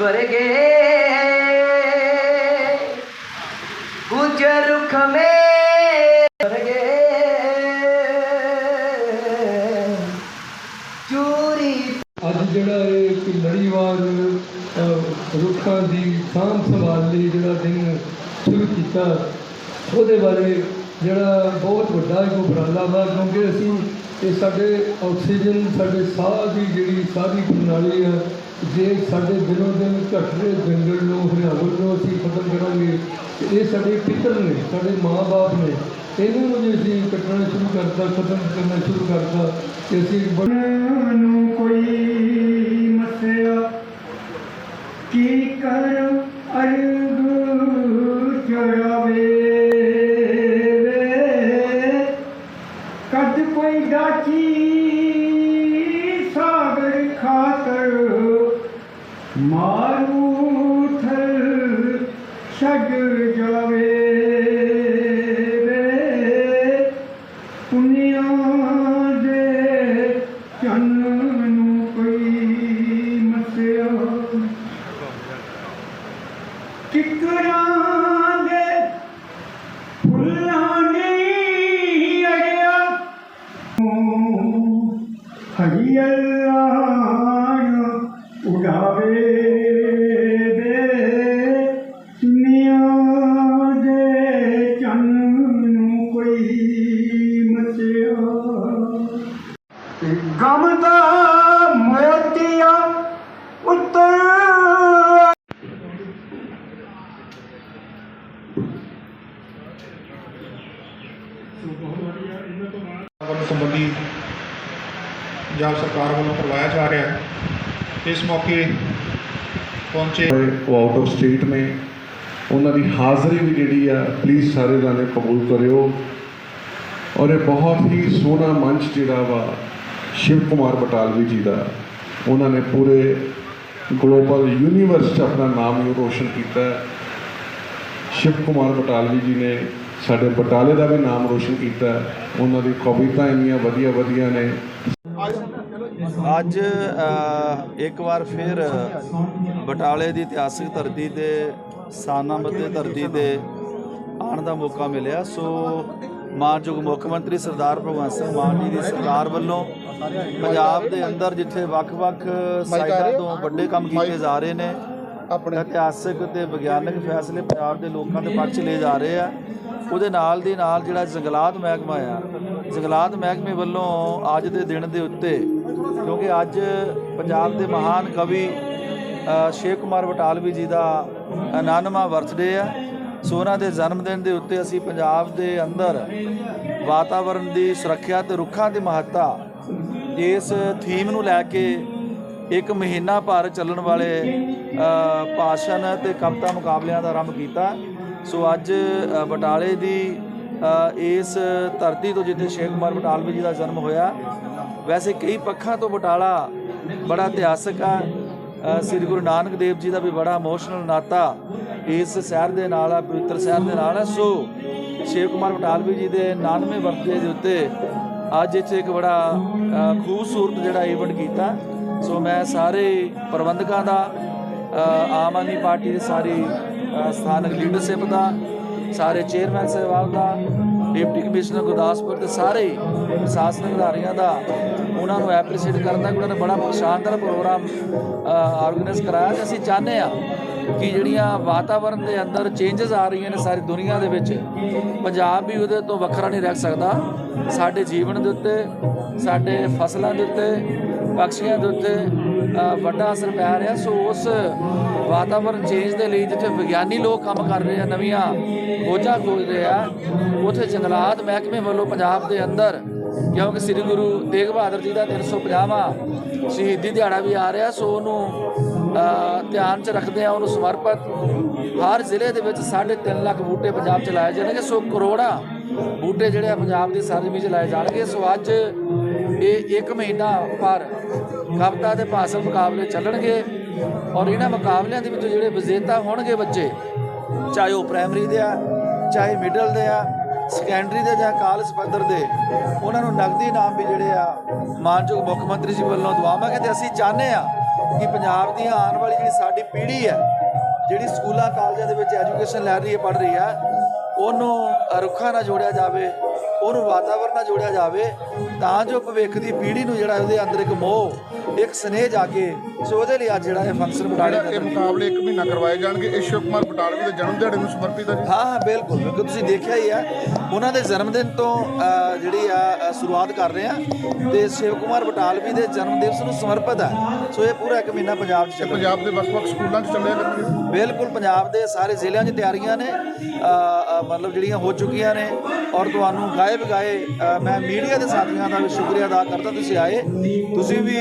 ਵਰਗੇ। ਗੁਜਰ ਰੁਖ ਮੇ ਚੂਰੀ ਅੱਜ ਜਿਹੜਾ ਇਹ ਇੱਕ ਲੜੀਵਾਰ ਰੁੱਖਾਂ ਦੀ ਸਾਂਭ ਸੰਭਾਲ ਲਈ ਜਿਹੜਾ ਦਿਨ ਸ਼ੁਰੂ ਕੀਤਾ, ਉਹਦੇ ਬਾਰੇ ਜਿਹੜਾ ਬਹੁਤ ਵੱਡਾ ਇੱਕ ਉਪਰਾਲਾ ਵਾ, ਕਿਉਂਕਿ ਅਸੀਂ ਇਹ ਸਾਡੇ ਆਕਸੀਜਨ, ਸਾਡੇ ਸਾਹ ਦੀ ਜਿਹੜੀ ਸਾਰੀ ਪ੍ਰਣਾਲੀ ਆ ਜੇ ਸਾਡੇ ਦਿਨੋਂ ਦਿਨ ਘਟਦੇ ਜੰਗਲ ਨੂੰ, ਹਰਿਆਵਲ ਨੂੰ ਅਸੀਂ ਖਤਮ ਕਰਾਂਗੇ ਇਹ ਸਾਡੇ ਪਿੱਤਰ ਨੇ, ਸਾਡੇ ਮਾਂ-ਬਾਪ ਨੇ, ਇਹਨਾਂ ਨੂੰ ਜੇ ਅਸੀਂ ਕੱਟਣਾ ਸ਼ੁਰੂ ਕਰਤਾ, ਖਤਮ ਕਰਨਾ ਸ਼ੁਰੂ ਕਰਤਾ, ਤੇ ਅਸੀਂ ਨੂੰ ਕੋਈ ਮਸਿਆ, ਕੀ ਕਰ ਅਰਗ ਚੜਾਵੇ ਕਦ ਕੋਈ ਡਾਚੀ ਮਾਰੂ ਥਲ ਛੱਡ ਜਾਵੇ ਪੁੰਨਿਆਂ ਕਰਵਾਇਆ ਜਾ ਰਿਹਾ ਹੈ ਇਸ ਮੌਕੇ ਪਹੁੰਚੇ ਉਹ ਆਊਟ ਆਫ ਸਟੇਟ ਨੇ ਉਹਨਾਂ ਦੀ ਹਾਜ਼ਰੀ ਵੀ ਜਿਹੜੀ ਆ ਪਲੀਜ਼ ਸਾਰੇ ਜਾਣੇ ਕਬੂਲ ਕਰਿਓ ਔਰ ਇਹ ਬਹੁਤ ਹੀ ਸੋਹਣਾ ਮੰਚ ਜਿਹੜਾ ਵਾ ਸ਼ਿਵ ਕੁਮਾਰ ਬਟਾਲਵੀ ਜੀ ਦਾ ਉਹਨਾਂ ਨੇ ਪੂਰੇ ਗਲੋਬਲ ਯੂਨੀਵਰਸ 'ਚ ਆਪਣਾ ਨਾਮ ਰੋਸ਼ਨ ਕੀਤਾ। ਸ਼ਿਵ ਕੁਮਾਰ ਬਟਾਲਵੀ ਜੀ ਨੇ ਸਾਡੇ ਬਟਾਲੇ ਦਾ ਵੀ ਨਾਮ ਰੋਸ਼ਨ ਕੀਤਾ। ਉਹਨਾਂ ਦੀ ਕਵਿਤਾ ਇੰਨੀਆਂ ਵਧੀਆ ਵਧੀਆ ਨੇ ਅੱਜ ਇੱਕ ਵਾਰ ਫਿਰ ਬਟਾਲੇ ਦੀ ਇਤਿਹਾਸਿਕ ਧਰਤੀ ਤੇ ਸਾਨਾਮਤੇ ਧਰਤੀ ਤੇ ਆਉਣ ਦਾ ਮੌਕਾ ਮਿਲਿਆ। ਸੋ ਮਾਨਯੋਗ ਮੁੱਖ ਮੰਤਰੀ ਸਰਦਾਰ ਭਗਵੰਤ ਸਿੰਘ ਮਾਨ ਜੀ ਦੀ ਸਰਕਾਰ ਵੱਲੋਂ ਪੰਜਾਬ ਦੇ ਅੰਦਰ ਜਿੱਥੇ ਵੱਖ-ਵੱਖ ਸਾਈਡਾਂ ਤੋਂ ਵੱਡੇ ਕੰਮ ਕੀਤੇ ਜਾ ਰਹੇ ਨੇ ਆਪਣੇ। ਇਤਿਹਾਸਿਕ ਤੇ ਵਿਗਿਆਨਕ ਫੈਸਲੇ ਪੰਜਾਬ ਦੇ ਲੋਕਾਂ ਦੇ ਪੱਖ 'ਚ ਲਏ ਜਾ ਰਹੇ ਆ। ਉਹਦੇ ਨਾਲ ਦੀ ਨਾਲ ਜਿਹੜਾ ਜੰਗਲਾਤ ਮਹਿਕਮਾ ਆ ਜੰਗਲਾਤ ਮਹਿਕਮੇ ਵੱਲੋਂ ਅੱਜ ਦੇ ਦਿਨ ਦੇ ਉੱਤੇ ਕਿਉਂਕਿ ਅੱਜ ਪੰਜਾਬ ਦੇ ਮਹਾਨ ਕਵੀ ਸ਼ੇਖ ਕੁਮਾਰ ਬਟਾਲਵੀ ਜੀ ਦਾ 99ਵਾਂ ਬਰਥਡੇ ਹੈ ਸੋ ਉਹਨਾਂ ਦੇ ਜਨਮ ਦਿਨ ਦੇ ਉੱਤੇ ਅਸੀਂ ਪੰਜਾਬ ਦੇ ਅੰਦਰ ਵਾਤਾਵਰਣ ਦੀ ਸੁਰੱਖਿਆ ਤੇ ਰੁੱਖਾਂ ਦੀ ਮਹੱਤਤਾ ਇਸ ਥੀਮ ਨੂੰ ਲੈ ਕੇ ਇੱਕ ਮਹੀਨਾ ਭਰ ਚੱਲਣ ਵਾਲੇ ਭਾਸ਼ਣ ਤੇ ਕਵਿਤਾ ਮੁਕਾਬਲਿਆਂ ਦਾ ਆਰੰਭ ਕੀਤਾ। ਸੋ ਅੱਜ ਬਟਾਲੇ ਦੀ ਇਸ ਧਰਤੀ ਤੋਂ ਜਿੱਥੇ ਸ਼ੇਖ ਕੁਮਾਰ ਬਟਾਲਵੀ ਜੀ ਦਾ ਜਨਮ ਹੋਇਆ ਵੈਸੇ ਕਈ ਪੱਖਾਂ ਤੋਂ ਬਟਾਲਾ ਬੜਾ ਇਤਿਹਾਸਕ ਆ। ਸ੍ਰੀ ਗੁਰੂ ਨਾਨਕ ਦੇਵ ਜੀ ਦਾ ਵੀ ਬੜਾ ਇਮੋਸ਼ਨਲ ਨਾਤਾ ਇਸ ਸ਼ਹਿਰ ਦੇ ਨਾਲ ਆ, ਪਵਿੱਤਰ ਸ਼ਹਿਰ ਦੇ ਨਾਲ ਹੈ ਸੋ ਸ਼ੇਖ ਕੁਮਾਰ ਬਟਾਲਵੀ ਜੀ ਦੇ 99ਵੇਂ ਬਰਥਡੇ ਦੇ ਉੱਤੇ ਅੱਜ ਇੱਥੇ ਇੱਕ ਬੜਾ ਖੂਬਸੂਰਤ ਜਿਹੜਾ ਇਵੈਂਟ ਕੀਤਾ। ਸੋ, ਮੈਂ ਸਾਰੇ ਪ੍ਰਬੰਧਕਾਂ ਦਾ ਆਮ ਆਦਮੀ ਪਾਰਟੀ ਦੇ ਸਾਰੀ ਸਥਾਨਕ ਲੀਡਰਸ਼ਿਪ ਦਾ, ਸਾਰੇ ਚੇਅਰਮੈਨ ਸਾਹਿਬਾਨ ਦਾ, ਡਿਪਟੀ ਕਮਿਸ਼ਨਰ ਗੁਰਦਾਸਪੁਰ ਦੇ ਸਾਰੇ ਪ੍ਰਸ਼ਾਸਨਿਕ ਅਧਿਕਾਰੀਆਂ ਦਾ ਉਹਨਾਂ ਨੂੰ ਐਪਰੀਸ਼ੀਏਟ ਕਰਦਾ ਕਿ ਉਹਨਾਂ ਨੇ ਬੜਾ ਸ਼ਾਨਦਾਰ ਪ੍ਰੋਗਰਾਮ ਆਰਗੇਨਾਈਜ਼ ਕਰਾਇਆ ਤੇ ਅਸੀਂ ਚਾਹੁੰਦੇ ਆ ਕਿ ਜਿਹੜੀਆਂ ਵਾਤਾਵਰਣ ਦੇ ਅੰਦਰ ਚੇਂਜਸ ਆ ਰਹੀਆਂ ਨੇ ਸਾਰੀ ਦੁਨੀਆ ਦੇ ਵਿੱਚ, ਪੰਜਾਬ ਵੀ ਉਹਦੇ ਤੋਂ ਵੱਖਰਾ ਨਹੀਂ ਰਹਿ ਸਕਦਾ। ਸਾਡੇ ਜੀਵਨ ਦੇ ਉੱਤੇ, ਸਾਡੇ ਫਸਲਾਂ ਦੇ ਉੱਤੇ ਪਕਸ਼ੀਆਂ ਦੇ ਉੱਤੇ ਵੱਡਾ ਅਸਰ ਪੈ ਰਿਹਾ। ਸੋ ਉਸ ਵਾਤਾਵਰਣ ਚੇਂਜ ਦੇ ਲਈ ਜਿੱਥੇ ਵਿਗਿਆਨੀ ਲੋਕ ਕੰਮ ਕਰ ਰਹੇ ਆ, ਨਵੀਆਂ ਖੋਜਾਂ ਖੋਜ ਰਹੇ ਆ, ਉੱਥੇ ਜੰਗਲਾਤ ਮਹਿਕਮੇ ਵੱਲੋਂ ਪੰਜਾਬ ਦੇ ਅੰਦਰ ਕਿਉਂਕਿ ਸ੍ਰੀ ਗੁਰੂ ਤੇਗ ਬਹਾਦਰ ਜੀ ਦਾ 350ਵਾਂ ਸ਼ਹੀਦੀ ਦਿਹਾੜਾ ਵੀ ਆ ਰਿਹਾ, ਸੋ ਉਹਨੂੰ ਧਿਆਨ ਚ ਰੱਖਦੇ ਆ ਉਹਨੂੰ ਸਮਰਪਿਤ। ਹਰ ਜ਼ਿਲ੍ਹੇ ਦੇ ਵਿੱਚ 3.5 ਲੱਖ ਬੂਟੇ ਪੰਜਾਬ ਚ ਲਾਏ ਜਾਣਗੇ, ਸੋ ਕਰੋੜਾਂ ਬੂਟੇ ਜਿਹੜੇ ਆ ਪੰਜਾਬ ਦੀ ਸਰਜ਼ਮੀਨ ਚ ਲਾਏ ਜਾਣਗੇ। ਸੋ ਅੱਜ ਇਹ ਇੱਕ ਮਹੀਨਾ ਪਰ ਕਵਿਤਾ ਦੇ ਭਾਸ਼ਣ ਮੁਕਾਬਲੇ ਚੱਲਣਗੇ ਔਰ ਇਹਨਾਂ ਮੁਕਾਬਲਿਆਂ ਦੇ ਵਿੱਚ ਜਿਹੜੇ ਵਿਜੇਤਾ ਹੋਣਗੇ ਬੱਚੇ, ਚਾਹੇ ਉਹ ਪ੍ਰਾਇਮਰੀ ਦੇ ਆ, ਚਾਹੇ ਮਿਡਲ ਦੇ ਆ ਸੈਕੰਡਰੀ ਦੇ ਜਾਂ ਕਾਲਜ ਪੱਧਰ ਦੇ ਉਹਨਾਂ ਨੂੰ ਨਗਦੀ ਇਨਾਮ ਵੀ ਜਿਹੜੇ ਆ ਮਾਨਯੋਗ ਮੁੱਖ ਮੰਤਰੀ ਜੀ ਵੱਲੋਂ ਦਵਾਵਾਂਗੇ ਤੇ ਅਸੀਂ ਚਾਹੁੰਦੇ ਆ ਕਿ ਪੰਜਾਬ ਦੀ ਆਉਣ ਵਾਲੀ ਜਿਹੜੀ ਸਾਡੀ ਪੀੜ੍ਹੀ ਹੈ ਜਿਹੜੀ ਸਕੂਲਾਂ ਕਾਲਜਾਂ ਦੇ ਵਿੱਚ ਐਜੂਕੇਸ਼ਨ ਲੈ ਰਹੀ ਹੈ ਪੜ੍ਹ ਰਹੀ ਹੈ ਉਹਨੂੰ ਰੁੱਖਾਂ ਨਾਲ ਜੋੜਿਆ ਜਾਵੇ ਉਹਨੂੰ ਵਾਤਾਵਰਨ ਨਾਲ ਜੋੜਿਆ ਜਾਵੇ ਤਾਂ ਜੋ ਭਵਿੱਖ ਦੀ ਪੀੜ੍ਹੀ ਨੂੰ ਜਿਹੜਾ ਉਹਦੇ ਅੰਦਰ ਇੱਕ ਮੋਹ ਇੱਕ ਸਨੇਹ ਜਾਗੇ ਸੋ ਉਹਦੇ ਲਈ ਅੱਜ ਜਿਹੜਾ ਇਹ ਫੰਕਸ਼ਨ ਬਟਾਲੇ ਇਹ ਮੁਕਾਬਲੇ ਇੱਕ ਮਹੀਨਾ ਕਰਵਾਏ ਜਾਣਗੇ ਇਹ ਸ਼ਿਵ ਕੁਮਾਰ ਬਟਾਲਵੀ ਦੇ ਜਨਮ ਦਿਹਾੜੇ ਨੂੰ ਸਮਰਪਿਤ ਹੈ ਜੀ। ਹਾਂ ਹਾਂ ਬਿਲਕੁਲ ਬਿਲਕੁਲ ਤੁਸੀਂ ਦੇਖਿਆ ਹੀ ਹੈ ਉਹਨਾਂ ਦੇ ਜਨਮ ਦਿਨ ਤੋਂ ਜਿਹੜੀ ਆ ਸ਼ੁਰੂਆਤ ਕਰ ਰਹੇ ਆ। ਤੇ ਸ਼ਿਵ ਕੁਮਾਰ ਬਟਾਲਵੀ ਦੇ ਜਨਮ ਦਿਵਸ ਨੂੰ ਸਮਰਪਿਤ ਹੈ ਸੋ ਇਹ ਪੂਰਾ ਇੱਕ ਮਹੀਨਾ ਪੰਜਾਬ 'ਚ ਚੱਲੇਗਾ ਪੰਜਾਬ ਦੇ ਵੱਖ-ਵੱਖ ਸਕੂਲਾਂ 'ਚ ਚੱਲਿਆ ਕਰਨਗੇ। ਬਿਲਕੁਲ ਪੰਜਾਬ ਦੇ ਸਾਰੇ ਜ਼ਿਲ੍ਹਿਆਂ 'ਚ ਤਿਆਰੀਆਂ ਨੇ। ਮਤਲਬ ਜਿਹੜੀਆਂ ਹੋ ਚੁੱਕੀਆਂ ਨੇ। ਔਰ ਤੁਹਾਨੂੰ ਗਾਏ ਬਗਾਏ ਮੈਂ ਮੀਡੀਆ ਦੇ ਸਾਥੀਆਂ ਦਾ ਵੀ ਸ਼ੁਕਰੀਆ ਅਦਾ ਕਰਦਾ ਤੁਸੀਂ ਆਏ। ਤੁਸੀਂ ਵੀ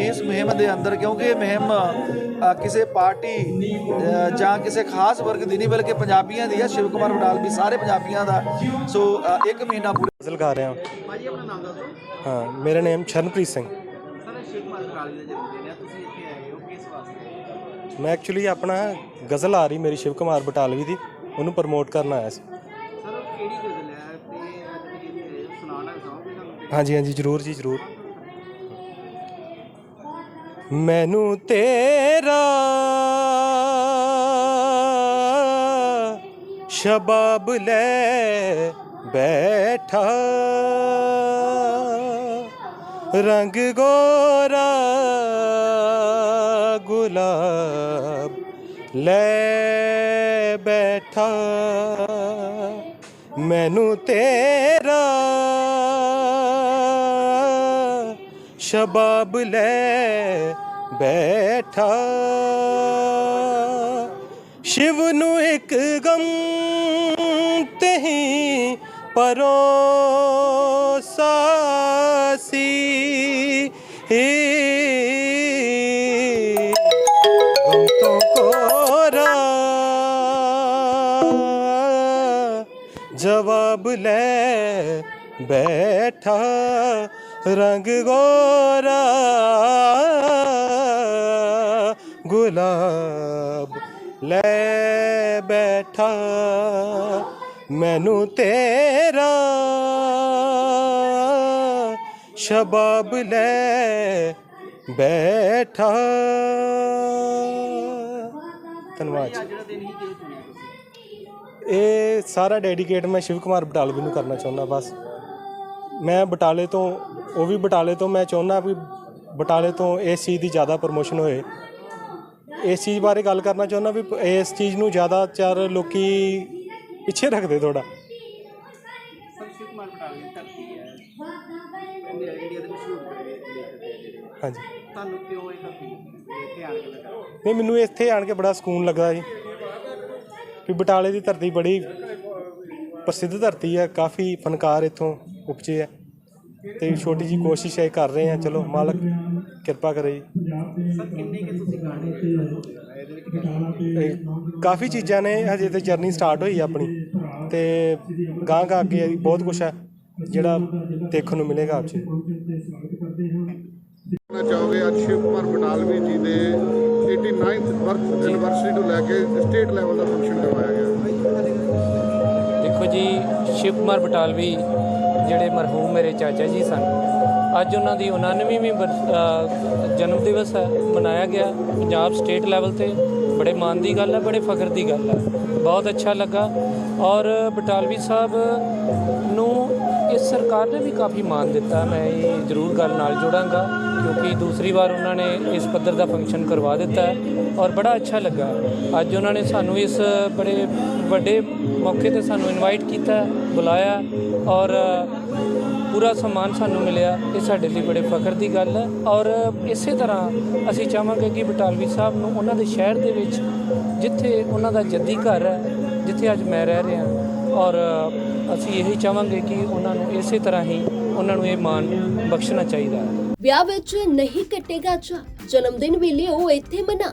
ਇਸ ਮੁਹਿੰਮ ਦੇ ਅੰਦਰ ਕਿਉਂਕਿ ਇਹ ਮੁਹਿੰਮ ਕਿਸੇ ਪਾਰਟੀ ਜਾਂ ਕਿਸੇ ਖਾਸ ਵਰਗ ਦੀ ਨਹੀਂ ਬਲਕਿ ਪੰਜਾਬੀਆਂ ਦੀ ਹੈ ਸ਼ਿਵ ਕੁਮਾਰ ਬਟਾਲਵੀ ਸਾਰੇ ਪੰਜਾਬੀਆਂ ਦਾ। ਸੋ ਇੱਕ ਮਹੀਨਾ ਪੂਰਾ ਗਜ਼ਲ ਗਾ ਰਿਹਾ। ਭਾਜੀ ਆਪਣਾ ਨਾਮ ਦੱਸੋ। ਹਾਂ ਮੇਰਾ ਨਾਮ ਸ਼ਰਨਪ੍ਰੀਤ ਸਿੰਘ। ਸਰ ਸ਼ਿਵ ਕੁਮਾਰ ਬਟਾਲਵੀ ਦਾ ਜਨਮ ਦਿਨ ਹੈ ਤੁਸੀਂ ਇੱਥੇ ਆਏ ਹੋ ਕਿਸ ਵਾਸਤੇ? ਮੈਂ ਐਕਚੁਅਲੀ ਆਪਣਾ ਗਜ਼ਲ ਆ ਰਹੀ ਮੇਰੀ ਸ਼ਿਵ ਕੁਮਾਰ ਬਟਾਲਵੀ ਦੀ ਉਹਨੂੰ ਪ੍ਰਮੋਟ ਕਰਨ ਆਇਆ ਸੀ। ਸਰ ਕਿਹੜੀ ਗਜ਼ਲ ਹੈ? ਤੇ ਸੁਣਾਉਣਾ ਚਾਹੋਗੇ ਸਾਨੂੰ? ਹਾਂਜੀ ਹਾਂਜੀ ਜ਼ਰੂਰ ਜੀ ਜ਼ਰੂਰ। ਮੈਨੂੰ ਤੇਰਾ ਸ਼ਬਾਬ ਲੈ ਬੈਠਾ। ਰੰਗ ਗੋਰਾ ਗੁਲਾਬ ਲੈ ਬੈਠਾ। ਮੈਨੂੰ ਤੇਰਾ ਸ਼ਬਾਬ ਲੈ ਬੈਠਾ। ਸ਼ਿਵ ਨੂੰ ਇੱਕ ਗਮ ਤਹੀਂ ਪਰੋਸਾ ਸੀ। ਗਮ ਤੋਂ ਕੋਰਾ ਜਵਾਬ ਲੈ ਬੈਠਾ। ਰੰਗ ਗੋਰਾ, ਗੁਲਾਬ ਲੈ ਬੈਠਾ, ਮੈਨੂੰ ਤੇਰਾ ਸ਼ਬਾਬ ਲੈ ਬੈਠਾ ਧੰਨਵਾਦ ਜੀ। ਇਹ ਸਾਰਾ ਡੈਡੀਕੇਟ ਮੈਂ ਸ਼ਿਵ ਕੁਮਾਰ ਬਟਾਲਵੀ ਨੂੰ ਕਰਨਾ ਚਾਹੁੰਦਾ, ਬਸ ਮੈਂ ਬਟਾਲੇ ਤੋਂ, ਉਹ ਵੀ ਬਟਾਲੇ ਤੋਂ, ਮੈਂ ਚਾਹੁੰਦਾ ਵੀ ਬਟਾਲੇ ਤੋਂ ਇਸ ਚੀਜ਼ ਦੀ ਜ਼ਿਆਦਾ ਪ੍ਰਮੋਸ਼ਨ ਹੋਏ। ਇਸ ਚੀਜ਼ ਬਾਰੇ ਗੱਲ ਕਰਨਾ ਚਾਹੁੰਦਾ ਵੀ ਇਸ ਚੀਜ਼ ਨੂੰ ਜ਼ਿਆਦਾ ਚਾਰ ਲੋਕੀ ਪਿੱਛੇ ਰੱਖਦੇ ਥੋੜਾ ਸਰ ਕੁਮਾਰ ਬਟਾਲਵੀ ਦੀ ਧਰਤੀ ਹੈ ਇੰਡੀਆ ਇੰਡੀਆ ਦੇ ਮਸ਼ਹੂਰ ਲੇਖਕ ਹੈ ਜਿਹੜੇ ਹਾਂਜੀ। ਤੁਹਾਨੂੰ ਕਿਉਂ ਇਹ ਧਰਤੀ ਇੱਥੇ ਆਣ ਕੇ ਲੱਗਾ ਨਹੀਂ, ਮੈਨੂੰ ਇੱਥੇ ਆਣ ਕੇ ਬੜਾ ਸਕੂਨ ਲੱਗਾ ਜੀ। ਵੀ ਬਟਾਲੇ ਦੀ ਧਰਤੀ ਬੜੀ ਪ੍ਰਸਿੱਧ ਧਰਤੀ ਹੈ, ਕਾਫੀ ਫਨਕਾਰ ਇੱਥੋਂ। ਉਪਜੇ ਆ। ਤੇ ਛੋਟੀ ਜੀ ਕੋਸ਼ਿਸ਼ ਹੈ ਕਰ ਰਹੇ ਆ। ਚਲੋ ਮਾਲਕ ਕਿਰਪਾ ਕਰੇ ਜੀ। ਸਰ ਕਿੰਨੇ ਕਿ ਤੁਸੀਂ ਗਾਣੇ ਇਹਦੇ ਵਿੱਚ ਕਿੰਨੇ ਇਹ ਕਾਫੀ ਚੀਜ਼ਾਂ ਨੇ ਹਜੇ ਤੇ ਜਰਨੀ ਸਟਾਰਟ ਹੋਈ ਆ ਆਪਣੀ। ਤੇ ਗਾਂ ਗਾਂ ਅੱਗੇ ਬਹੁਤ ਕੁਝ ਹੈ ਜਿਹੜਾ ਦੇਖਣ ਨੂੰ ਮਿਲੇਗਾ ਆਪ ਜੀ। ਕਹਿਣਾ ਚਾਹੋਗੇ ਅੱਜ ਸ਼ਿਵ ਕੁਮਾਰ ਬਟਾਲਵੀ ਜੀ ਦੇ 89th ਬਰਥ ਐਨਵਰਸਰੀ ਨੂੰ ਲੈ ਕੇ ਸਟੇਟ ਲੈਵਲ ਦਾ ਫੰਕਸ਼ਨ ਕਰਵਾਇਆ ਗਿਆ। ਦੇਖੋ ਜੀ ਸ਼ਿਵ ਕੁਮਾਰ ਬਟਾਲਵੀ ਜਿਹੜੇ ਮਰਹੂਮ ਮੇਰੇ ਚਾਚਾ ਜੀ ਸਨ। ਅੱਜ ਉਹਨਾਂ ਦੀ 99ਵੀਂ ਜਨਮ ਦਿਵਸ ਹੈ, ਮਨਾਇਆ ਗਿਆ ਪੰਜਾਬ ਸਟੇਟ ਲੈਵਲ ਤੇ। ਬੜੇ ਮਾਣ ਦੀ ਗੱਲ ਹੈ, ਬੜੇ ਫਖਰ ਦੀ ਗੱਲ ਹੈ। ਬਹੁਤ ਅੱਛਾ ਲੱਗਾ। ਔਰ ਬਟਾਲਵੀ ਸਾਹਿਬ ਨੂੰ ਇਸ ਸਰਕਾਰ ਨੇ ਵੀ ਕਾਫੀ ਮਾਣ ਦਿੱਤਾ। ਮੈਂ ਇਹ ਜ਼ਰੂਰ ਗੱਲ ਨਾਲ ਜੋੜਾਂਗਾ, ਕਿਉਂਕਿ ਦੂਸਰੀ ਵਾਰ ਉਹਨਾਂ ਨੇ ਇਸ ਪੱਧਰ ਦਾ ਫੰਕਸ਼ਨ ਕਰਵਾ ਦਿੱਤਾ ਔਰ ਬੜਾ ਅੱਛਾ ਲੱਗਾ। ਅੱਜ ਉਹਨਾਂ ਨੇ ਸਾਨੂੰ ਇਸ ਬੜੇ ਵੱਡੇ ਮੌਕੇ ਤੇ ਸਾਨੂੰ ਇਨਵਾਈਟ ਕੀਤਾ, ਬੁਲਾਇਆ ਔਰ ਪੂਰਾ ਸਨਮਾਨ ਸਾਨੂੰ ਮਿਲਿਆ। ਇਹ ਸਾਡੇ ਲਈ ਬੜੇ ਫਖਰ ਦੀ ਗੱਲ ਹੈ ਔਰ ਇਸੇ ਤਰ੍ਹਾਂ ਅਸੀਂ ਚਾਹਾਂਗੇ ਕਿ ਬਟਾਲਵੀ ਸਾਹਿਬ ਨੂੰ ਉਹਨਾਂ ਦੇ ਸ਼ਹਿਰ ਦੇ ਵਿੱਚ, ਜਿੱਥੇ ਉਹਨਾਂ ਦਾ ਜੱਦੀ ਘਰ ਹੈ, ਜਿੱਥੇ ਅੱਜ ਮੈਂ ਰਹਿ ਰਿਹਾ ਔਰ ਅਸੀਂ ਇਹੀ ਚਾਹਾਂਗੇ ਕਿ ਉਹਨਾਂ ਨੂੰ ਇਸੇ ਤਰ੍ਹਾਂ ਹੀ ਉਹਨਾਂ ਨੂੰ ਇਹ ਮਾਣ ਬਖਸ਼ਣਾ ਚਾਹੀਦਾ ਹੈ। ਵਿਆਹ ਵਿੱਚ ਨਹੀਂ ਕੱਟੇਗਾ ਚਾ ਜਨਮ ਦਿਨ ਵੇਲੇ ਉਹ ਇੱਥੇ ਮਨਾ।